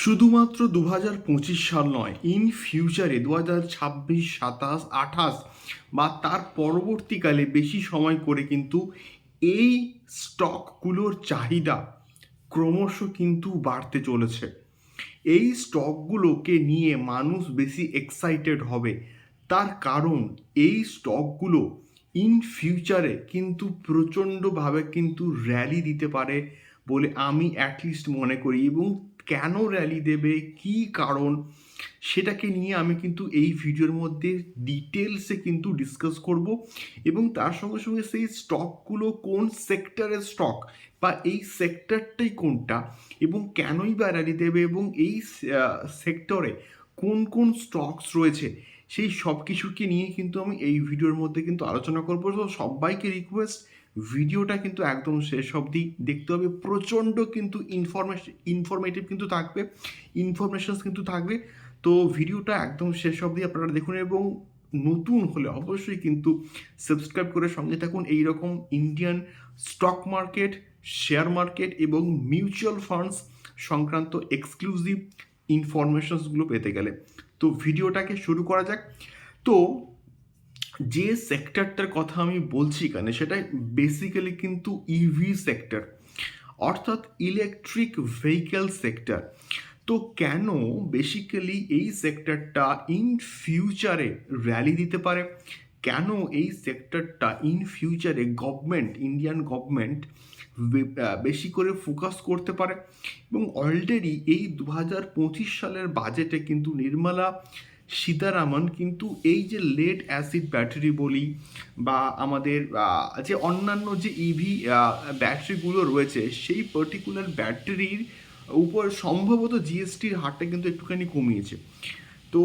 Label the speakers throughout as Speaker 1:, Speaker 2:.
Speaker 1: শুধুমাত্র দু হাজার পঁচিশ সাল নয় ইন ফিউচারে দু হাজার ছাব্বিশ, সাতাশ, আঠাশ বা তার পরবর্তীকালে বেশি সময় করে কিন্তু এই স্টকগুলোর চাহিদা ক্রমশ কিন্তু বাড়তে চলেছে। এই স্টকগুলোকে নিয়ে মানুষ বেশি এক্সাইটেড হবে। তার কারণ এই স্টকগুলো ইন ফিউচারে কিন্তু প্রচণ্ডভাবে কিন্তু র্যালি দিতে পারে বলে আমি অ্যাটলিস্ট মনে করি এবং কেন র্যালি দেবে? কি কারণ? সেটাকে নিয়ে আমি কিন্তু এই ভিডিওর মধ্যে ডিটেলসে কিন্তু ডিসকাস করব এবং তার সঙ্গে সঙ্গে সেই স্টকগুলো কোন সেক্টরের স্টক বা এই সেক্টরটাই কোনটা এবং কেনই বা র্যালি দেবে এবং এই সেক্টরে কোন কোন স্টকস রয়েছে? সেই সব কিছুকে নিয়ে কিন্তু আমি এই ভিডিওর মধ্যে কিন্তু আলোচনা করব। সবাইকে রিকোয়েস্ট ভিডিওটা কিন্তু একদম শেষ অবধি দেখতে হবে। প্রচণ্ড কিন্তু ইনফরমেশন ইনফরমেটিভ কিন্তু থাকবে ইনফরমেশনস কিন্তু থাকবে। তো ভিডিওটা একদম শেষ অবধি আপনারা দেখুন এবং নতুন হলে অবশ্যই কিন্তু সাবস্ক্রাইব করে সঙ্গে থাকুন। এই রকম Indian stock market share market এবং মিউচুয়াল ফান্ডস সংক্রান্ত এক্সক্লুসিভ ইনফরমেশনসগুলো পেতে গেলে। তো ভিডিওটাকে শুরু করা যাক। তো যে সেক্টরটার কথা আমি বলছি এখানে সেটা বেসিক্যালি কিন্তু ইভি সেক্টর অর্থাৎ ইলেকট্রিক ভেহিকেল সেক্টর তো কেন বেসিক্যালি এই সেক্টরটা ইন ফিউচারে র্যালি দিতে পারে? কেন এই সেক্টরটা ইন ফিউচারে গভর্নমেন্ট ইন্ডিয়ান গভর্নমেন্ট বেশি করে ফোকাস করতে পারে? এবং অলরেডি এই দু হাজার পঁচিশ সালের বাজেটে কিন্তু নির্মলা সীতারামন কিন্তু এই যে লেড অ্যাসিড ব্যাটারি বলি বা আমাদের যে অন্যান্য যে ইভি ব্যাটারিগুলো রয়েছে, সেই পার্টিকুলার ব্যাটারির উপর সম্ভবত জিএসটির হারটা কিন্তু একটুখানি কমিয়েছে। তো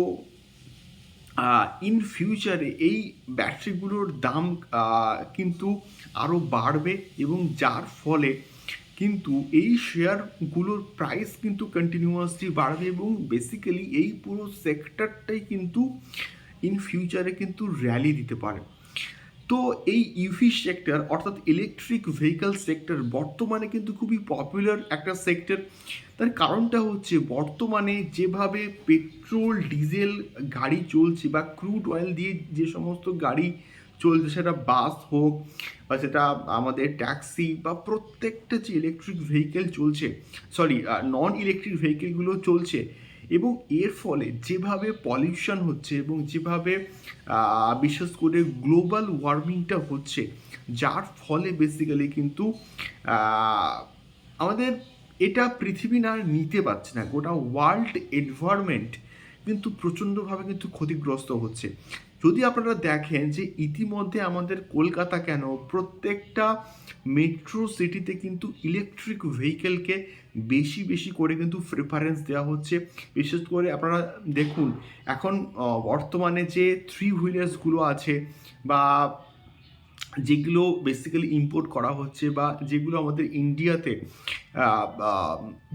Speaker 1: ইন ফিউচারে এই ব্যাটারিগুলোর দাম কিন্তু আরও বাড়বে এবং যার ফলে কিন্তু এই শেয়ারগুলোর প্রাইস কিন্তু কন্টিনিউয়াসলি বাড়বে এবং বেসিক্যালি এই পুরো সেক্টরটাই কিন্তু ইন ফিউচারে কিন্তু র্যালি দিতে পারে। তো এই ইভি সেক্টর অর্থাৎ ইলেকট্রিক ভেহিকল সেক্টর বর্তমানে কিন্তু খুবই পপুলার একটা সেক্টর তার কারণটা হচ্ছে বর্তমানে যেভাবে পেট্রোল ডিজেল গাড়ি চলছে বা ক্রুড অয়েল দিয়ে যে সমস্ত গাড়ি চলছে সেটা বাস হোক বা সেটা আমাদের ট্যাক্সি বা প্রত্যেকটা যে ইলেকট্রিক ভেহিকেল চলছে সরি নন ইলেকট্রিক ভেহিকেলগুলো চলছে এবং এর ফলে যেভাবে পলিউশন হচ্ছে এবং যেভাবে বিশেষ করে গ্লোবাল ওয়ার্মিংটা হচ্ছে, যার ফলে বেসিক্যালি কিন্তু আমাদের এটা পৃথিবী না নিতে পারছে না। গোটা ওয়ার্ল্ড এনভায়রনমেন্ট কিন্তু প্রচণ্ডভাবে কিন্তু ক্ষতিগ্রস্ত হচ্ছে। যদি আপনারা দেখেন যে ইতিমধ্যে আমাদের কলকাতা কেন, প্রত্যেকটা মেট্রো সিটিতে কিন্তু ইলেকট্রিক ভেহিকেলকে বেশি বেশি করে কিন্তু প্রেফারেন্স দেওয়া হচ্ছে। বিশেষ করে আপনারা দেখুন, এখন বর্তমানে যে থ্রি হুইলার্সগুলো আছে বা যেগুলো বেসিক্যালি ইম্পোর্ট করা হচ্ছে বা যেগুলো আমাদের ইন্ডিয়াতে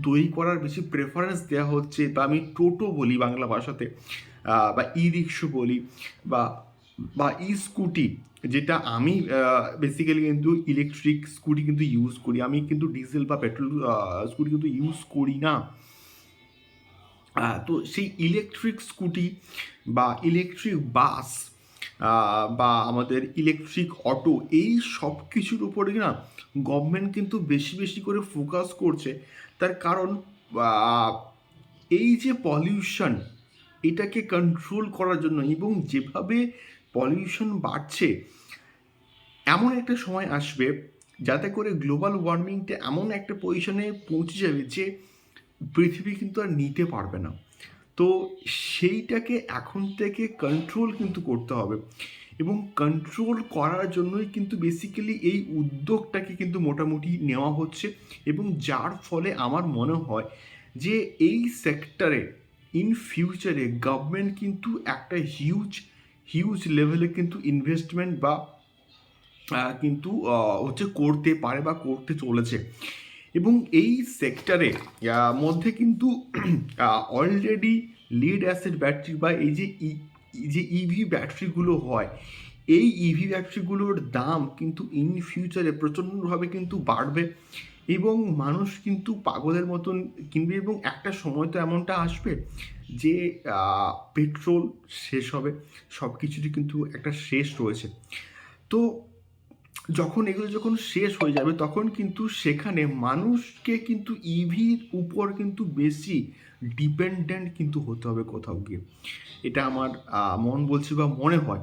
Speaker 1: তৈরি করার বেশি প্রেফারেন্স দেওয়া হচ্ছে বা আমি টোটো বলি বাংলা ভাষাতে বা ই রিক্সো বলি বা বা ই স্কুটি যেটা আমি বেসিক্যালি কিন্তু ইলেকট্রিক স্কুটি কিন্তু ইউজ করি। আমি কিন্তু ডিজেল বা পেট্রোল স্কুটি কিন্তু ইউজ করি না। তো সেই ইলেকট্রিক স্কুটি বা ইলেকট্রিক বাস বা আমাদের ইলেকট্রিক অটো এই সব কিছুর উপরে না গভর্নমেন্ট কিন্তু বেশি বেশি করে ফোকাস করছে। তার কারণ এই যে পলিউশন এটাকে কন্ট্রোল করার জন্য এবং যেভাবে পলিউশন বাড়ছে, এমন একটা সময় আসবে যাতে করে গ্লোবাল ওয়ার্মিংটা এমন একটা পজিশনে পৌঁছে যাবে যে পৃথিবী কিন্তু আর নিতে পারবে না। তো সেইটাকে এখন থেকে কন্ট্রোল কিন্তু করতে হবে। এবং কন্ট্রোল করার জন্যই কিন্তু বেসিক্যালি এই উদ্যোগটাকে কিন্তু মোটামুটি নেওয়া হচ্ছে। এবং যার ফলে আমার মনে হয় যে এই সেক্টরে ইন ফিউচারে গভর্নমেন্ট কিন্তু একটা হিউজ হিউজ লেভেলে কিন্তু ইনভেস্টমেন্ট বা কিন্তু হচ্ছে করতে পারে বা করতে চলেছে। এবং এই সেক্টরে মধ্যে কিন্তু অলরেডি লিড অ্যাসিড ব্যাটারি বা এই যে ই যে ইভি ব্যাটারিগুলো হয়, এই ইভি ব্যাটারিগুলোর দাম কিন্তু ইন ফিউচারে প্রচণ্ডভাবে কিন্তু বাড়বে এবং মানুষ কিন্তু পাগলের মতন কিনবে এবং একটা সময় তো এমনটা আসবে যে পেট্রোল শেষ হবে সব কিছুরই কিন্তু একটা শেষ রয়েছে। তো যখন এগুলো যখন শেষ হয়ে যাবে, তখন কিন্তু সেখানে মানুষকে কিন্তু ইভির উপর কিন্তু বেশি ডিপেন্ডেন্ট কিন্তু হতে হবে কোথাও গিয়ে। এটা আমার মন বলছে বা মনে হয়।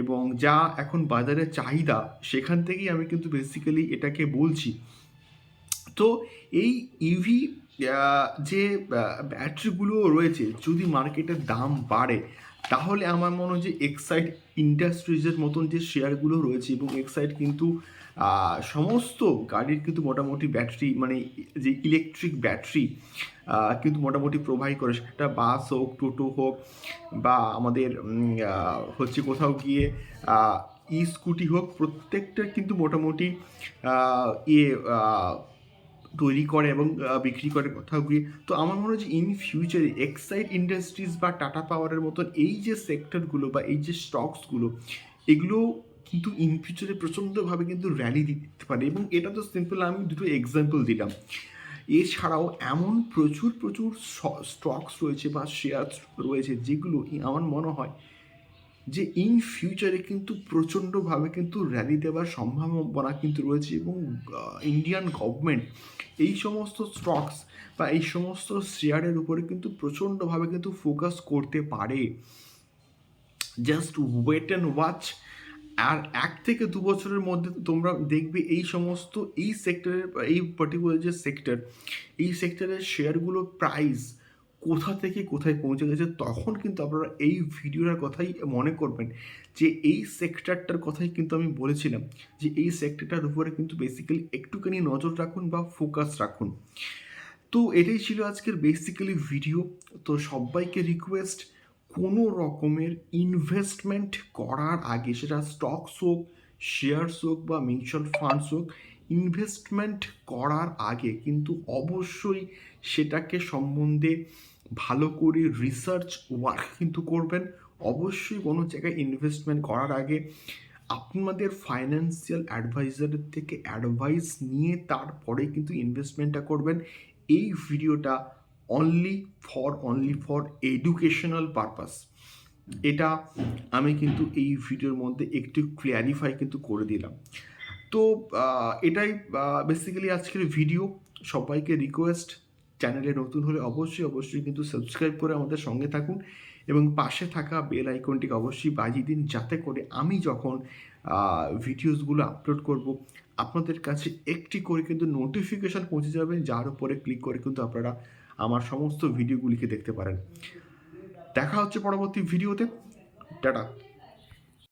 Speaker 1: এবং যা এখন বাজারে চাহিদা, সেখান থেকেই আমি কিন্তু বেসিক্যালি এটাকে বলছি। তো এই ইভি যে ব্যাটারিগুলো রয়েছে, যদি মার্কেটের দাম বাড়ে তাহলে আমার মনে হয় যে এক্সাইড ইন্ডাস্ট্রিজের মতন যে শেয়ারগুলো রয়েছে এবং এক্সাইড কিন্তু সমস্ত গাড়ির কিন্তু মোটামুটি ব্যাটারি মানে যে ইলেকট্রিক ব্যাটারি কিন্তু মোটামুটি প্রোভাইড করে। সেটা বাস হোক, টোটো হোক বা আমাদের হচ্ছে কোথাও গিয়ে ই স্কুটি হোক প্রত্যেকটার কিন্তু মোটামুটি ইয়ে তৈরি করে এবং বিক্রি করে কোথাও গিয়ে তো আমার মনে হয় ইন ফিউচারে এক্সাইড ইন্ডাস্ট্রিজ বা টাটা পাওয়ারের মতন এই যে সেক্টরগুলো বা এই যে স্টকসগুলো এগুলো কিন্তু ইন ফিউচারে প্রচণ্ডভাবে কিন্তু র্যালি দিতে পারে। এবং এটা তো সিম্পল আমি দুটো এক্সাম্পল দিলাম। এছাড়াও এমন প্রচুর প্রচুর স্টকস রয়েছে বা শেয়ার রয়েছে যেগুলো আমার মনে হয় যে ইন ফিউচারে কিন্তু প্রচণ্ডভাবে কিন্তু র্যালি দেওয়ার সম্ভাবনা কিন্তু রয়েছে এবং ইন্ডিয়ান গভর্নমেন্ট এই সমস্ত স্টকস বা এই সমস্ত শেয়ারের উপরে কিন্তু প্রচণ্ডভাবে কিন্তু ফোকাস করতে পারে। জাস্ট ওয়েট অ্যান্ড ওয়াচ আর এক থেকে দু বছরের মধ্যে তোমরা দেখবে এই সমস্ত, এই সেক্টরের এই পার্টিকুলার যে সেক্টর এই সেক্টরের শেয়ারগুলোর প্রাইস কোথা থেকে কোথায় পৌঁছে গেছে, তখন কিন্তু আপনারা এই ভিডিওটার কথাই মনে করবেন যে এই সেক্টরটার কথাই কিন্তু আমি বলেছিলাম যে এই সেক্টরটার উপরে কিন্তু বেসিক্যালি একটুখানি নজর রাখুন বা ফোকাস রাখুন। তো এটাই ছিল আজকের বেসিক্যালি ভিডিও তো সবাইকে রিকোয়েস্ট কোনো রকমের ইনভেস্টমেন্ট করার আগে সেটা স্টকস হোক শেয়ারস হোক বা মিউচুয়াল ফান্ডস হোক ইনভেস্টমেন্ট করার আগে কিন্তু অবশ্যই সেটাকে সম্বন্ধে ভালো করে রিসার্চ ওয়ার্ক কিন্তু করবেন। অবশ্যই কোনো জায়গায় ইনভেস্টমেন্ট করার আগে আপনাদের ফাইন্যান্সিয়াল অ্যাডভাইজারের থেকে অ্যাডভাইস নিয়ে তারপরে কিন্তু ইনভেস্টমেন্টটা করবেন। এই ভিডিওটা only for only for educational purpose এটা আমি কিন্তু এই ভিডিওর মধ্যে একটু ক্লিয়ারিফাই কিন্তু করে দিলাম। তো এটাই বেসিক্যালি আজকের ভিডিও সবাইকে রিকোয়েস্ট চ্যানেলে নতুন হলে অবশ্যই অবশ্যই কিন্তু সাবস্ক্রাইব করে আমাদের সঙ্গে থাকুন এবং পাশে থাকা বেল আইকনটিকে অবশ্যই বাজিয়ে দিন যাতে করে আমি যখন ভিডিওসগুলো আপলোড করব, আপনাদের কাছে একটি করে কিন্তু নোটিফিকেশান পৌঁছে যাবে, যার উপরে ক্লিক করে কিন্তু আপনারা আমার সমস্ত ভিডিওগুলিকে দেখতে পারেন। দেখা হচ্ছে পরবর্তী ভিডিওতে। টাটা।